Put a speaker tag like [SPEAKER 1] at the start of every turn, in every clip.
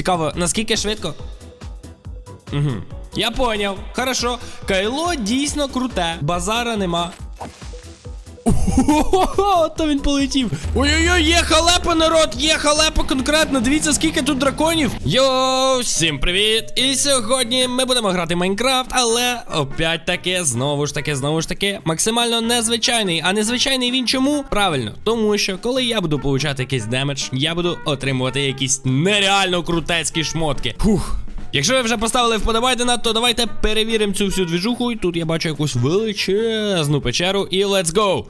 [SPEAKER 1] Цікаво, наскільки швидко? Угу. Я поняв. Хорошо. Кайло дійсно круте. Базара нема. Ого, то він полетів. Ой-ой-ой, є халепа, народ, є халепа конкретно. Дивіться, скільки тут драконів. Йоу, всім привіт! І сьогодні ми будемо грати Майнкрафт, але опять таки, знову ж таки, знову ж таки, максимально незвичайний. А незвичайний він чому? Правильно, тому що коли я буду получати якийсь демедж, я буду отримувати якісь нереально крутецькі шмотки. Фух. Якщо ви вже поставили вподобайдена, то давайте перевіримо цю всю двіжуху. І тут я бачу якусь величезну печеру. І let's go!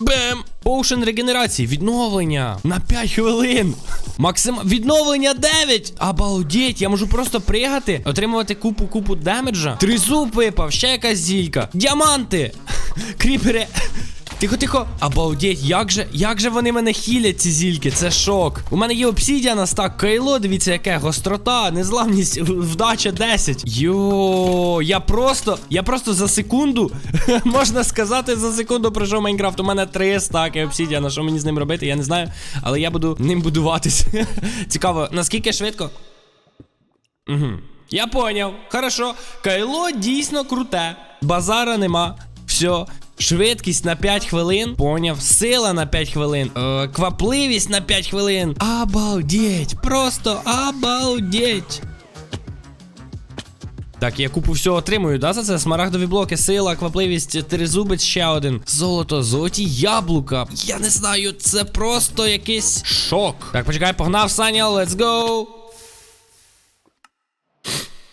[SPEAKER 1] Бем! Поушен регенерації, відновлення на 5 хвилин. Максим... Відновлення 9! Обалдеть, я можу просто пригати, отримувати купу-купу демеджа. Тризуб випав, ще якась зілька. Діаманти! Кріпери. Тихо, тихо. Обалдеть, як же, як же вони мене хілять, ці зільки, це шок. У мене є обсідіана стак, кайло, дивіться, яке, гострота, незламність, вдача 10. Йо, я просто, я просто за секунду, можна сказати, за секунду пройшов Майнкрафт. У мене три стаки обсідіана. Що мені з ним робити, я не знаю. Але я буду ним будуватись. Цікаво, наскільки швидко? Угу. Я поняв. Хорошо. Кайло дійсно круте. Базара нема. Все. Швидкість на 5 хвилин. Поняв. Сила на 5 хвилин. Е, квапливість на 5 хвилин. Обалдеть. Просто обалдеть. Так, я купу всього отримую, да, за це? Смарагдові блоки, сила, квапливість, тризубець ще один. Золото, золоті яблука. Я не знаю, це просто якийсь шок. Так, почекай, погнав, Саня, let's go.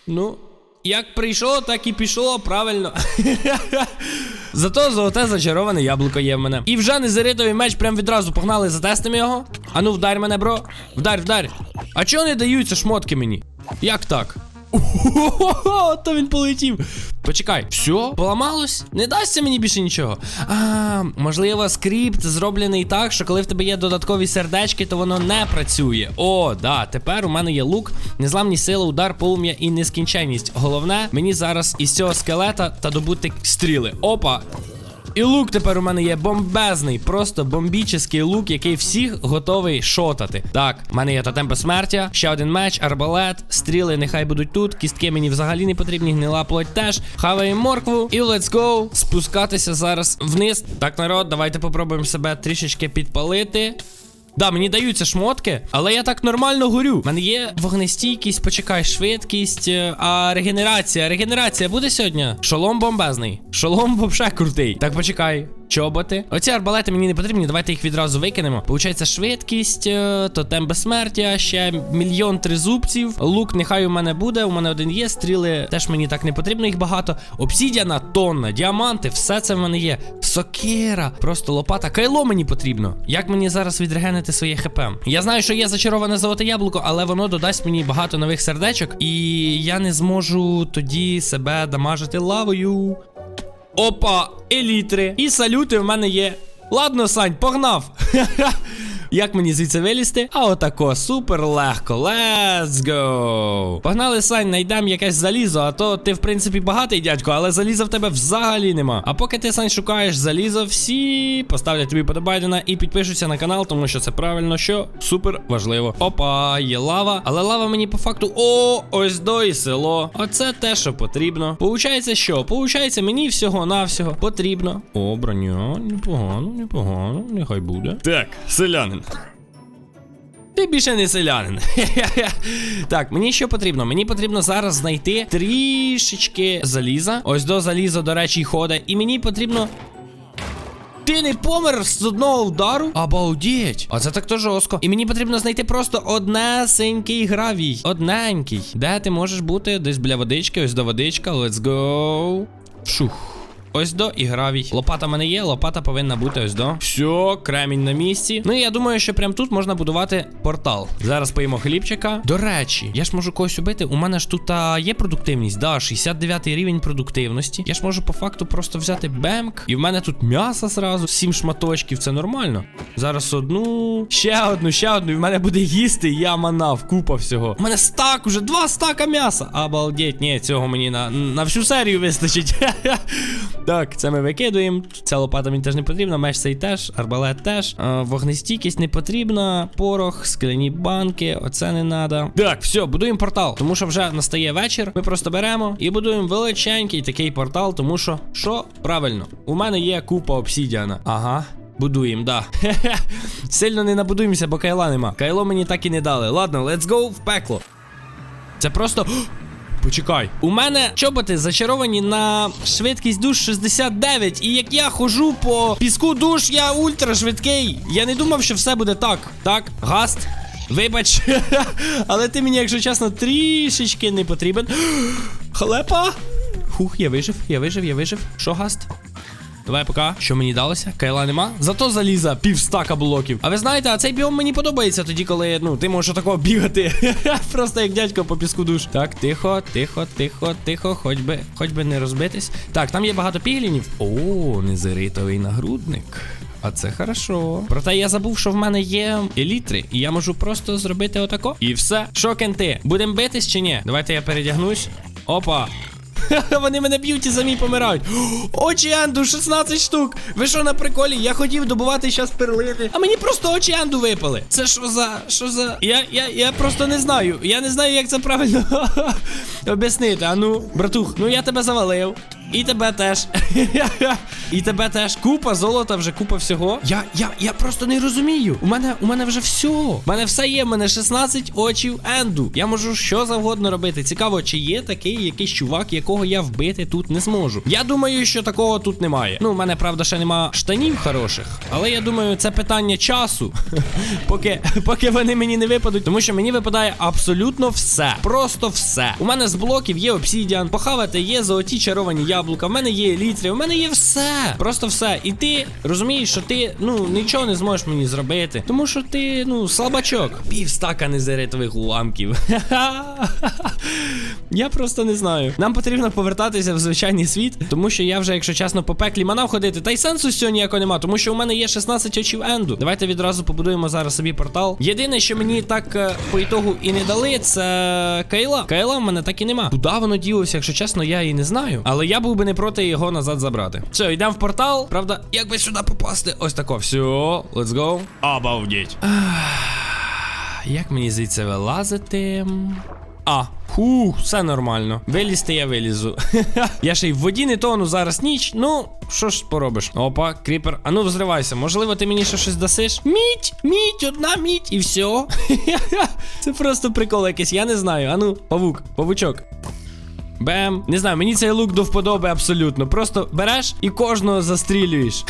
[SPEAKER 1] Ну, як прийшло, так і пішло, правильно. Зато золоте зачароване яблуко є в мене. І вже незаритовий меч прям відразу погнали, затестимо його. Ану, вдарь мене, бро. Вдарь, вдарь. А чого не даються шмотки мені? Як так? Ого, то він полетів. Почекай, все, поламалось? Не дасться мені більше нічого. А, можливо, скрипт зроблений так, що коли в тебе є додаткові сердечки, то воно не працює. О, да, тепер у мене є лук, незламність сила, удар, полум'я і нескінченність. Головне, мені зараз із цього скелета та добути стріли. Опа. І лук тепер у мене є бомбезний, просто бомбічний лук, який всіх готовий шотати. Так, в мене є тотем безсмертя, ще один меч, арбалет, стріли нехай будуть тут. Кістки мені взагалі не потрібні, гнила плоть теж. Хаваємо моркву і let's go спускатися зараз вниз. Так, народ, давайте попробуємо себе трішечки підпалити. Да, мені даються шмотки, але я так нормально горю. У мене є вогнестійкість, почекай, швидкість, е, а регенерація. Регенерація буде сьогодні? Шолом бомбезний. Шолом вообще крутий. Так, почекай. Чоботи. Оці арбалети мені не потрібні, давайте їх відразу викинемо. Получається швидкість, е, тотем безсмертя, ще мільйон тризубців. Лук нехай у мене буде, у мене один є. Стріли теж мені так не потрібно, їх багато. Обсідіана, тонна, діаманти, все це в мене є. Сокира, просто лопата. Кайло мені потрібно. Як мені зараз відрегенити своє хп? Я знаю, що є зачароване золоте яблуко, але воно додасть мені багато нових сердечок, і я не зможу тоді себе дамажити лавою. Опа, елітри. І салюти в мене є. Ладно, Сань, погнав. Як мені звідси вилізти? А отако, супер легко. Let's go. Погнали, Сань, найдемо якесь залізо, а то ти, в принципі, багатий дядько, але заліза в тебе взагалі нема. А поки ти, Сань, шукаєш залізо, всі поставлять тобі подобайдена і підпишуться на канал, тому що це правильно, що супер важливо. Опа, є лава. Але лава мені по факту. О, ось до і село. Оце те, що потрібно. Получається, що? Получається, мені всього-навсього потрібно. О, броня, непогано, непогано, нехай буде. Так, селянин. Ти більше не селянин. так, мені що потрібно? Мені потрібно зараз знайти трішечки заліза. Ось до заліза, до речі, ходить. І мені потрібно. Ти не помер з одного удару? Обалдеть. А це так то жорстко. І мені потрібно знайти просто однесенький гравій. Одненький. Де ти можеш бути? Десь біля водички, ось до водичка. Let's go. Шух. Ось до і гравій. Лопата в мене є, лопата повинна бути ось до. Все, кремінь на місці. Ну і я думаю, що прямо тут можна будувати портал. Зараз поїмо хлібчика. До речі, я ж можу когось убити. У мене ж тут а, є продуктивність. Да, 69 рівень продуктивності. Я ж можу по факту просто взяти бемк. І в мене тут м'ясо зразу. 7 шматочків. Це нормально. Зараз одну. Ще одну, ще одну. І в мене буде їсти. Я манав, купа всього. У мене стак уже, два стака м'яса. Обалдеть, ні, цього мені на, на всю серію вистачить. Так, це ми викидуємо. Ця лопата мені теж не потрібна, меч цей теж, арбалет теж. А, вогнестійкість не потрібна. Порох, скляні банки, оце не треба. Так, все, будуємо портал. Тому що вже настає вечір. Ми просто беремо і будуємо величенький такий портал, тому що що? Правильно, у мене є купа обсідіана. Ага. Будуємо, да. Сильно не набудуємося, бо кайла нема. Кайло мені так і не дали. Ладно, let's go в пекло. Це просто. Почекай, у мене чоботи зачаровані на швидкість душ 69. І як я ходжу по піску душ, я ультра швидкий. Я не думав, що все буде так. Так, гаст. Вибач. Але ти мені, якщо чесно, трішечки не потрібен. Халепа! Хух, я вижив, я вижив, я вижив. Що гаст? Давай пока. Що мені далося? Кайла нема. Зато заліза півстака блоків. А ви знаєте, а цей біом мені подобається тоді, коли ну ти можеш отако бігати. Просто як дядько по піску душ. Так, тихо, тихо, тихо, тихо, хоч би, хоч би не розбитись. Так, там є багато піглінів. О, незеритовий нагрудник. А це хорошо. Проте я забув, що в мене є елітри, і я можу просто зробити отако. І все. Що, кенти, будемо битись чи ні? Давайте я передягнусь. Опа. Вони мене б'ють і самі помирають. Очі Енду, 16 штук. Ви що на приколі? Я хотів добувати щас перлити. А мені просто очі Енду випали. Це що за. Що за. Я я, я просто не знаю. Я не знаю, як це правильно об'яснити. А ну, братух, ну я тебе завалив. І тебе теж. І тебе теж. Купа золота, вже купа всього. Я я, я просто не розумію. У мене у мене вже все. У мене все є. У мене 16 очів енду. Я можу що завгодно робити. Цікаво, чи є такий якийсь чувак, якого я вбити тут не зможу. Я думаю, що такого тут немає. Ну, у мене правда ще нема штанів хороших. Але я думаю, це питання часу. поки, поки вони мені не випадуть. Тому що мені випадає абсолютно все. Просто все. У мене з блоків є обсідіан, похавати є золоті чаровані яблука, в мене є елітри, в мене є все. Просто все. І ти розумієш, що ти ну нічого не зможеш мені зробити. Тому що ти, ну, слабачок. Півстака незеритових уламків. Я просто не знаю. Нам потрібно повертатися в звичайний світ, тому що я вже, якщо чесно, по пеклі манав ходити. Та й сенсу з цього ніякого нема, тому що у мене є 16 очів енду. Давайте відразу побудуємо зараз собі портал. Єдине, що мені так е, по ітогу і не дали, це Кайла. Кайла в мене так і нема. Куди воно ділося, якщо чесно, я і не знаю. Але я був би не проти його назад забрати. Все, йдемо в портал. Правда, як би сюди попасти? Ось тако. Все, let's go. Обалдеть. Як мені звідси вилазити? А, хух, все нормально. Вилізти я вилізу. я ще й в воді не тону, зараз ніч. Ну, що ж поробиш? Опа, кріпер. А ну взривайся. Можливо, ти мені ще щось дасиш? Мідь, мідь, одна мідь, і все. Це просто прикол якийсь, я не знаю. А ну, павук, павучок. Бем. Не знаю, мені цей лук до вподоби абсолютно. Просто береш і кожного застрілюєш.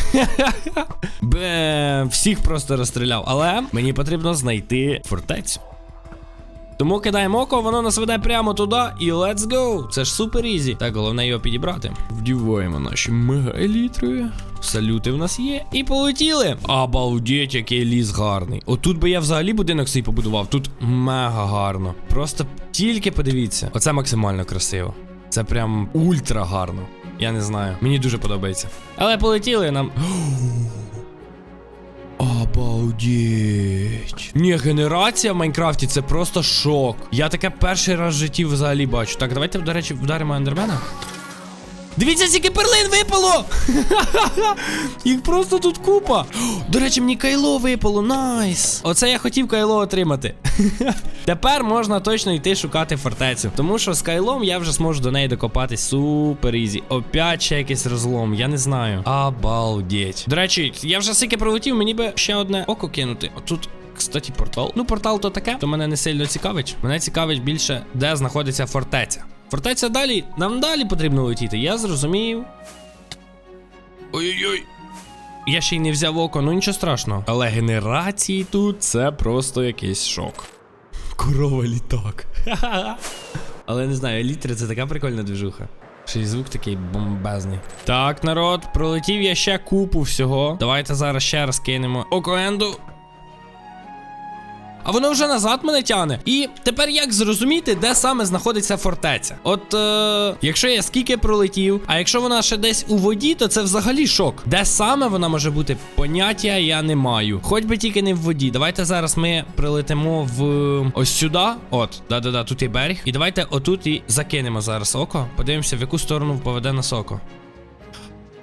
[SPEAKER 1] Бем. Всіх просто розстріляв. Але мені потрібно знайти фортецю. Тому кидаємо око, воно нас веде прямо туди і let's go. Це ж супер ізі. Так, головне його підібрати. Вдіваємо наші мега-елітри. Салюти в нас є. І полетіли. Обалдеть, який ліс гарний. Отут би я взагалі будинок свій побудував. Тут мега гарно. Просто тільки подивіться. Оце максимально красиво. Це прям ультра гарно. Я не знаю. Мені дуже подобається. Але полетіли нам. Обалдеть. Ні, генерація в Майнкрафті це просто шок. Я таке перший раз в житті взагалі бачу. Так, давайте, до речі, вдаримо ендермена. Дивіться, скільки перлин випало! Їх просто тут купа. До речі, мені кайло випало, найс. Оце я хотів кайло отримати. Тепер можна точно йти шукати фортецю. Тому що з кайлом я вже зможу до неї докопатись супер ізі. Опять ще якийсь розлом, я не знаю. Обалдеть. До речі, я вже сики пролетів, мені би ще одне око кинути. Отут. Кстати, портал. Ну, портал то таке, то мене не сильно цікавить. Мене цікавить більше, де знаходиться фортеця. Фортеця далі, нам далі потрібно летіти, я зрозумів. Ой-ой-ой. Я ще й не взяв око, ну нічого страшного. Але генерації тут це просто якийсь шок. Корова літак. Але не знаю, літри це така прикольна движуха. Ще й звук такий бомбезний. Так, народ, пролетів я ще купу всього. Давайте зараз ще раз кинемо око енду. А воно вже назад мене тяне. І тепер як зрозуміти, де саме знаходиться фортеця? От е, якщо я скільки пролетів, а якщо вона ще десь у воді, то це взагалі шок. Де саме вона може бути? Поняття я не маю. Хоч би тільки не в воді. Давайте зараз ми прилетимо в ось сюди. От, да-да-да, тут є берег. І давайте отут і закинемо зараз око. Подивимося, в яку сторону поведе нас око.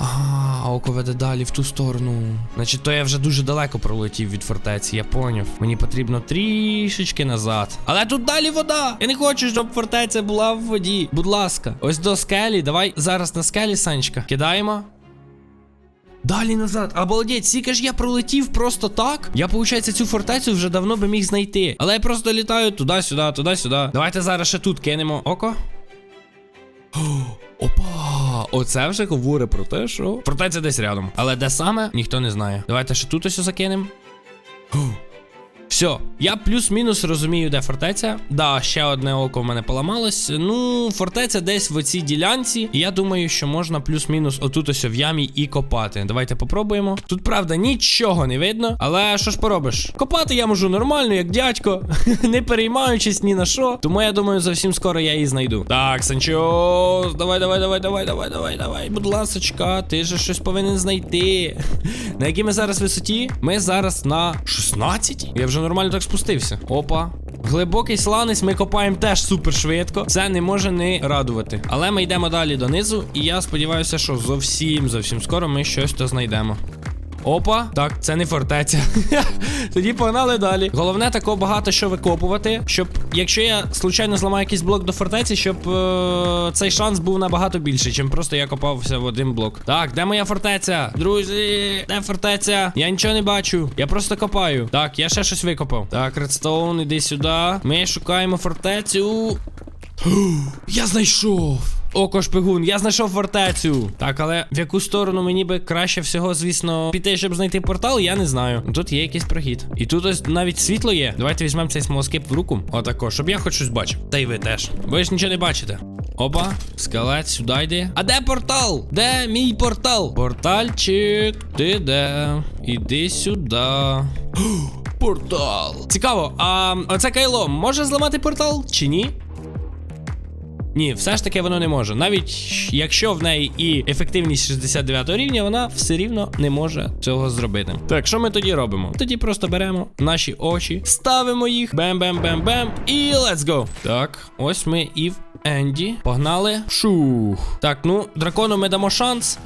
[SPEAKER 1] А, око веде далі в ту сторону. Значить, то я вже дуже далеко пролетів від фортеці, я поняв. Мені потрібно трішечки назад. Але тут далі вода. Я не хочу, щоб фортеця була в воді. Будь ласка, ось до скелі. Давай зараз на скелі, Санечка. Кидаємо. Далі назад. Обалдеть, скільки ж я пролетів просто так. Я, виходить, цю фортецю вже давно би міг знайти. Але я просто літаю туди-сюди, туди-сюди. Давайте зараз ще тут кинемо. Око. О, Оце вже говорить про те, що. Фортеця десь рядом. Але де саме, ніхто не знає. Давайте ще тут ось закинемо. Все, я плюс-мінус розумію, де фортеця. Да, ще одне око в мене поламалось. Ну, фортеця десь в цій ділянці. І я думаю, що можна плюс-мінус отут ось в ямі і копати. Давайте попробуємо. Тут, правда, нічого не видно. Але що ж поробиш? Копати я можу нормально, як дядько, не переймаючись ні на що. Тому я думаю, зовсім скоро я її знайду. Так, Санчо, давай, давай, давай, давай, давай, давай, давай. Будь ласочка, ти же щось повинен знайти. На якій ми зараз висоті? Ми зараз на 16? Я вже нормально так спустився. Опа. Глибокий сланець ми копаємо теж супер швидко. Це не може не радувати. Але ми йдемо далі донизу, і я сподіваюся, що зовсім зовсім скоро ми щось то знайдемо. Опа, так, це не фортеця. Тоді погнали далі. Головне тако багато що викопувати, щоб якщо я случайно зламаю якийсь блок до фортеці, щоб е- цей шанс був набагато більший, чим просто я копався в один блок. Так, де моя фортеця? Друзі, де фортеця? Я нічого не бачу. Я просто копаю. Так, я ще щось викопав. Так, редстоун, іди сюди. Ми шукаємо фортецю. Я знайшов. Око шпигун, я знайшов фортецю. Так, але в яку сторону мені би краще всього, звісно, піти, щоб знайти портал, я не знаю. Тут є якийсь прохід. І тут ось навіть світло є. Давайте візьмемо цей смолоскип в руку. Отако, щоб я хоч щось бачив. Та й ви теж. Ви ж нічого не бачите. Опа, скелет, сюди йди. А де портал? Де мій портал? Портальчик, ти де? Іди сюди. Портал. Цікаво, а оце кайло може зламати портал чи ні? Ні, все ж таки воно не може. Навіть якщо в неї і ефективність 69 рівня, вона все рівно не може цього зробити. Так, що ми тоді робимо? Тоді просто беремо наші очі, ставимо їх, бем-бем-бем-бем, і let's go. Так, ось ми і в Енді. Погнали. Шух. Так, ну, дракону ми дамо шанс.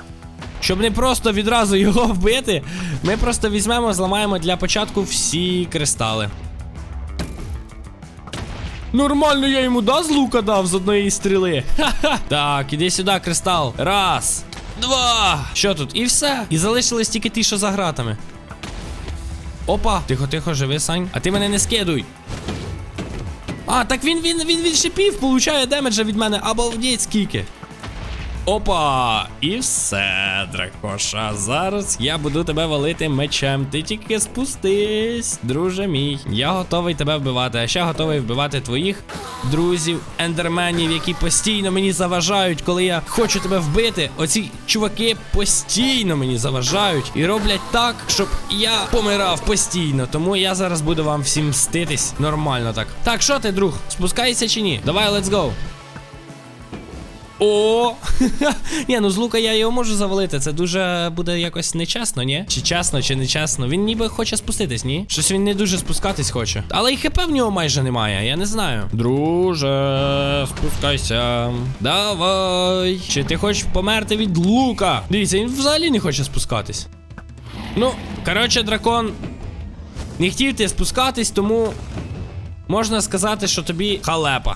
[SPEAKER 1] Щоб не просто відразу його вбити, ми просто візьмемо, зламаємо для початку всі кристали. Нормально я йому да з лука дав з одної стріли. Ха-ха. Так, іди сюди, кристал. Раз, два. Що тут? І все. І залишились тільки ті, що за гратами. Опа. Тихо, тихо, живи, Сань. А ти мене не скидуй. А, так він він він він шипів получає демеджа від мене. Обалдеть скільки. Опа! І все, дракоша. Зараз я буду тебе валити мечем. Ти тільки спустись, друже мій. Я готовий тебе вбивати, а ще готовий вбивати твоїх друзів, ендерменів, які постійно мені заважають, коли я хочу тебе вбити. Оці чуваки постійно мені заважають і роблять так, щоб я помирав постійно. Тому я зараз буду вам всім мститись нормально так. Так, що ти, друг? Спускаєшся чи ні? Давай, let's go. О! Ні, ну з лука я його можу завалити. Це дуже буде якось нечесно, ні? Чи чесно, чи нечесно. Він ніби хоче спуститись, ні? Щось він не дуже спускатись хоче. Але і хп в нього майже немає, я не знаю. Друже, спускайся. Давай. Чи ти хочеш померти від лука? Дивіться, він взагалі не хоче спускатись. Ну, коротше, дракон. Не хотів ти спускатись, тому можна сказати, що тобі халепа.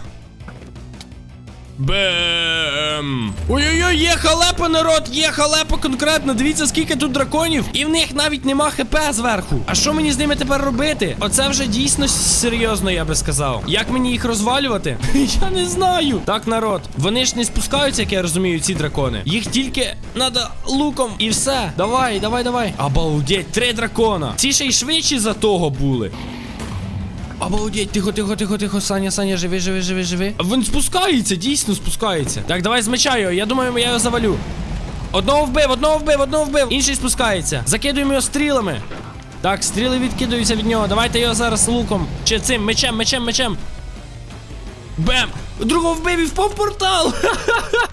[SPEAKER 1] Бем! Ой-ой-ой, є халепа, народ, є халепа конкретно. Дивіться, скільки тут драконів, і в них навіть нема хп зверху. А що мені з ними тепер робити? Оце вже дійсно серйозно, я би сказав. Як мені їх розвалювати? Я не знаю. Так, народ, вони ж не спускаються, як я розумію, ці дракони. Їх тільки надо луком і все. Давай, давай, давай. Обалдеть, три дракона. Ці ще й швидші за того були. Обалдеть, тихо, тихо, тихо, тихо, Саня, Саня, живи, живи, живи, живи. Він спускається, дійсно спускається. Так, давай з меча його, я думаю, я його завалю. Одного вбив, одного вбив, одного вбив. Інший спускається. Закидуємо його стрілами. Так, стріли відкидаються від нього. Давайте його зараз луком. Чи цим мечем, мечем, мечем. Бем! Другого вбив і впав портал!